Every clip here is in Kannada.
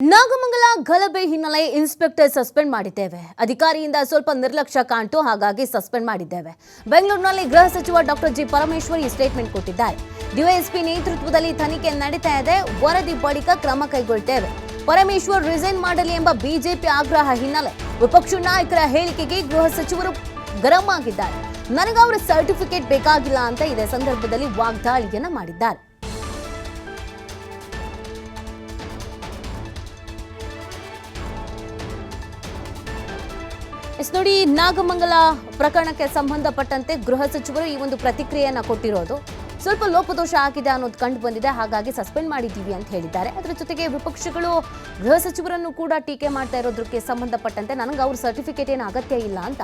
ನಾಗಮಂಗಲ ಗಲಭೆ ಹಿನ್ನೆಲೆ ಇನ್ಸ್ಪೆಕ್ಟರ್ ಸಸ್ಪೆಂಡ್ ಮಾಡಿದ್ದೇವೆ. ಅಧಿಕಾರಿಯಿಂದ ಸ್ವಲ್ಪ ನಿರ್ಲಕ್ಷ್ಯ ಕಾಣ್ತು, ಹಾಗಾಗಿ ಸಸ್ಪೆಂಡ್ ಮಾಡಿದ್ದೇವೆ. ಬೆಂಗಳೂರಿನಲ್ಲಿ ಗೃಹ ಸಚಿವ ಡಾಕ್ಟರ್ ಜಿ ಪರಮೇಶ್ವರ್ ಈ ಸ್ಟೇಟ್ಮೆಂಟ್ ಕೊಟ್ಟಿದ್ದಾರೆ. ಡಿವೈಎಸ್ಪಿ ನೇತೃತ್ವದಲ್ಲಿ ತನಿಖೆ ನಡೀತಾ ಇದೆ, ವರದಿ ಬಳಿಕ ಕ್ರಮ ಕೈಗೊಳ್ತೇವೆ. ಪರಮೇಶ್ವರ್ ರಿಸೈನ್ ಮಾಡಲಿ ಎಂಬ ಬಿಜೆಪಿ ಆಗ್ರಹ ಹಿನ್ನೆಲೆ ವಿಪಕ್ಷ ನಾಯಕರ ಹೇಳಿಕೆಗೆ ಗೃಹ ಸಚಿವರು ಗರಂ ಆಗಿದ್ದಾರೆ. ನನಗೆ ಅವರ ಸರ್ಟಿಫಿಕೇಟ್ ಬೇಕಾಗಿಲ್ಲ ಅಂತ ಇದೇ ಸಂದರ್ಭದಲ್ಲಿ ವಾಗ್ದಾಳಿಯನ್ನ ಮಾಡಿದ್ದಾರೆ. ಎಸ್ ನೋಡಿ, ನಾಗಮಂಗಲ ಪ್ರಕರಣಕ್ಕೆ ಸಂಬಂಧಪಟ್ಟಂತೆ ಗೃಹ ಸಚಿವರು ಈ ಒಂದು ಪ್ರತಿಕ್ರಿಯೆಯನ್ನು ಕೊಟ್ಟಿರೋದು. ಸ್ವಲ್ಪ ಲೋಪದೋಷ ಆಗಿದೆ ಅನ್ನೋದು ಕಂಡು ಬಂದಿದೆ, ಹಾಗಾಗಿ ಸಸ್ಪೆಂಡ್ ಮಾಡಿದ್ದೀವಿ ಅಂತ ಹೇಳಿದ್ದಾರೆ. ಅದರ ಜೊತೆಗೆ ವಿಪಕ್ಷಗಳು ಗೃಹ ಸಚಿವರನ್ನು ಕೂಡ ಟೀಕೆ ಮಾಡ್ತಾ ಇರೋದಕ್ಕೆ ಸಂಬಂಧಪಟ್ಟಂತೆ ನನಗೆ ಅವ್ರ ಸರ್ಟಿಫಿಕೇಟ್ ಏನು ಅಗತ್ಯ ಇಲ್ಲ ಅಂತ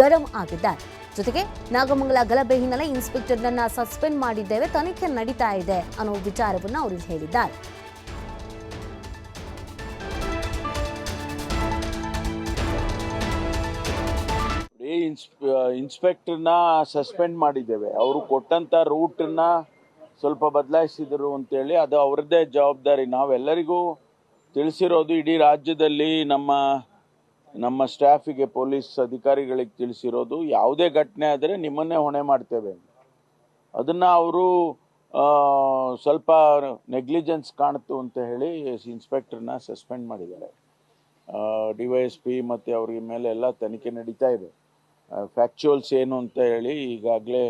ಗರಂ ಆಗಿದ್ದಾರೆ. ಜೊತೆಗೆ ನಾಗಮಂಗಲ ಗಲಭೆ ಹಿನ್ನೆಲೆ ಇನ್ಸ್ಪೆಕ್ಟರ್ನನ್ನ ಸಸ್ಪೆಂಡ್ ಮಾಡಿದ್ದೇವೆ, ತನಿಖೆ ನಡೀತಾ ಇದೆ ಅನ್ನೋ ವಿಚಾರವನ್ನು ಅವರು ಹೇಳಿದ್ದಾರೆ. ಈ ಇನ್ಸ್ಪ ಇನ್ಸ್ಪೆಕ್ಟರ್ನ ಸಸ್ಪೆಂಡ್ ಮಾಡಿದ್ದೇವೆ. ಅವರು ಕೊಟ್ಟಂತ ರೂಟನ್ನ ಸ್ವಲ್ಪ ಬದಲಾಯಿಸಿದರು ಅಂತೇಳಿ ಅದು ಅವ್ರದ್ದೇ ಜವಾಬ್ದಾರಿ. ನಾವೆಲ್ಲರಿಗೂ ತಿಳಿಸಿರೋದು ಇಡೀ ರಾಜ್ಯದಲ್ಲಿ ನಮ್ಮ ನಮ್ಮ ಸ್ಟಾಫಿಗೆ, ಪೊಲೀಸ್ ಅಧಿಕಾರಿಗಳಿಗೆ ತಿಳಿಸಿರೋದು ಯಾವುದೇ ಘಟನೆ ಆದರೆ ನಿಮ್ಮನ್ನೇ ಹೊಣೆ ಮಾಡ್ತೇವೆ. ಅದನ್ನ ಅವರು ಸ್ವಲ್ಪ ನೆಗ್ಲಿಜೆನ್ಸ್ ಕಾಣ್ತು ಅಂತ ಹೇಳಿ ಇನ್ಸ್ಪೆಕ್ಟರ್ನ ಸಸ್ಪೆಂಡ್ ಮಾಡಿದ್ದಾರೆ. ಡಿ ವೈ ಎಸ್ ಪಿ ಮತ್ತು ಅವ್ರಿಗೆ ಮೇಲೆ ಎಲ್ಲ ತನಿಖೆ ನಡೀತಾ ಇದೆ. ಫ್ಯಾಕ್ಚುಯಲ್ಸ್ ಏನು ಅಂತ ಹೇಳಿ ಈಗಾಗಲೇ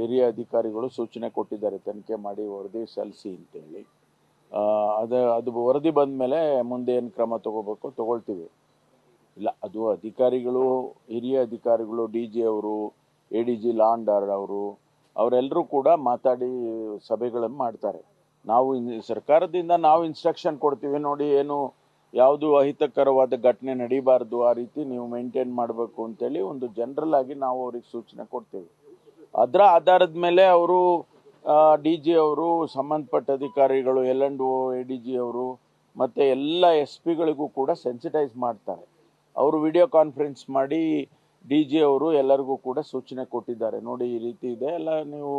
ಹಿರಿಯ ಅಧಿಕಾರಿಗಳು ಸೂಚನೆ ಕೊಟ್ಟಿದ್ದಾರೆ, ತನಿಖೆ ಮಾಡಿ ವರದಿ ಸಲ್ಲಿಸಿ ಅಂತೇಳಿ ಅದು ಅದು ವರದಿ ಬಂದ ಮೇಲೆ ಮುಂದೆ ಏನು ಕ್ರಮ ತಗೋಬೇಕು ತಗೊಳ್ತೀವಿ. ಇಲ್ಲ, ಅದು ಅಧಿಕಾರಿಗಳು, ಹಿರಿಯ ಅಧಿಕಾರಿಗಳು, ಡಿ ಜಿ ಅವರು, ಎ ಡಿ ಜಿ ಲಾಂಡರ್ ಅವರು, ಅವರೆಲ್ಲರೂ ಕೂಡ ಮಾತಾಡಿ ಸಭೆಗಳನ್ನು ಮಾಡ್ತಾರೆ. ನಾವು ಸರ್ಕಾರದಿಂದ ನಾವು ಇನ್ಸ್ಟ್ರಕ್ಷನ್ ಕೊಡ್ತೀವಿ ನೋಡಿ ಏನು ಯಾವುದು ಅಹಿತಕರವಾದ ಘಟನೆ ನಡೀಬಾರ್ದು, ಆ ರೀತಿ ನೀವು ಮೇಂಟೈನ್ ಮಾಡಬೇಕು ಅಂತೇಳಿ ಒಂದು ಜನರಲ್ ಆಗಿ ನಾವು ಅವ್ರಿಗೆ ಸೂಚನೆ ಕೊಡ್ತೀವಿ. ಅದರ ಆಧಾರದ ಮೇಲೆ ಅವರು ಡಿ ಜಿ ಅವರು, ಸಂಬಂಧಪಟ್ಟ ಅಧಿಕಾರಿಗಳು L and O A D G ಅವರು, ಮತ್ತು ಎಲ್ಲ ಎಸ್ ಪಿಗಳಿಗೂ ಕೂಡ ಸೆನ್ಸಿಟೈಸ್ ಮಾಡ್ತಾರೆ. ಅವರು ವಿಡಿಯೋ ಕಾನ್ಫರೆನ್ಸ್ ಮಾಡಿ ಡಿ ಜಿ ಅವರು ಎಲ್ಲರಿಗೂ ಕೂಡ ಸೂಚನೆ ಕೊಟ್ಟಿದ್ದಾರೆ. ನೋಡಿ, ಈ ರೀತಿ ಇದೆ. ಎಲ್ಲ ನೀವು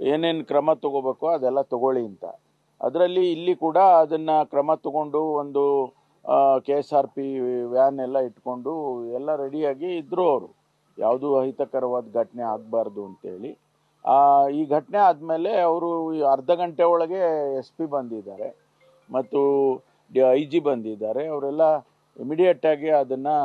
ಏನೇನು ಕ್ರಮ ತಗೋಬೇಕೋ ಅದೆಲ್ಲ ತಗೊಳ್ಳಿ ಅಂತ. ಅದರಲ್ಲಿ ಇಲ್ಲಿ ಕೂಡ ಅದನ್ನ ಕ್ರಮ ತಗೊಂಡು ಒಂದು K S R P van ಎಲ್ಲ ಇಟ್ಕೊಂಡು ಎಲ್ಲ ರೆಡಿಯಾಗಿ ಇದ್ರು ಅವರು. ಯಾವುದೂ ಅಹಿತಕರವಾದ ಘಟನೆ ಆಗಬಾರ್ದು ಅಂತೇಳಿ. ಈ ಘಟನೆ ಆದಮೇಲೆ ಅವರು ಅರ್ಧ ಗಂಟೆ ಒಳಗೆ ಎಸ್ ಪಿ ಬಂದಿದ್ದಾರೆ. ಮತ್ತು ಐ ಜಿ ಬಂದಿದ್ದಾರೆ. ಅವರೆಲ್ಲ ಇಮಿಡಿಯೇಟಾಗಿ ಅದನ್ನು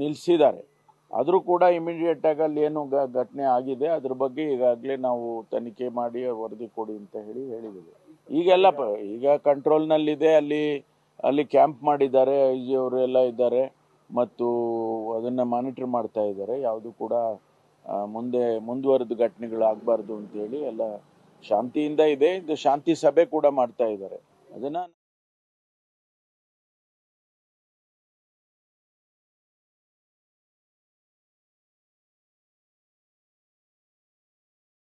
ನಿಲ್ಲಿಸಿದ್ದಾರೆ ಆದರೂ ಕೂಡ ಇಮಿಡಿಯೇಟಾಗಿ ಅಲ್ಲಿ ಏನು ಘಟನೆ ಆಗಿದೆ. ಅದ್ರ ಬಗ್ಗೆ ಈಗಾಗಲೇ ನಾವು ತನಿಖೆ ಮಾಡಿ ವರದಿ ಕೊಡಿ ಅಂತ ಹೇಳಿ ಹೇಳಿದ್ದೀವಿ ಈಗೆಲ್ಲ ಈಗ ಕಂಟ್ರೋಲ್ನಲ್ಲಿದೆ ಅಲ್ಲಿ ಅಲ್ಲಿ ಕ್ಯಾಂಪ್ ಮಾಡಿದ್ದಾರೆ, ಐ ಜಿ ಇದ್ದಾರೆ. ಮತ್ತು ಅದನ್ನ ಮಾನಿಟರ್ ಮಾಡ್ತಾ ಇದ್ದಾರೆ. ಯಾವುದು ಕೂಡ ಮುಂದೆ, ಮುಂದುವರೆದ ಘಟನೆಗಳು ಆಗಬಾರ್ದು ಅಂತೇಳಿ ಎಲ್ಲ ಶಾಂತಿಯಿಂದ ಇದೆ. ಇದು ಶಾಂತಿ ಸಭೆ ಕೂಡ ಮಾಡ್ತಾ ಇದ್ದಾರೆ. ಅದನ್ನ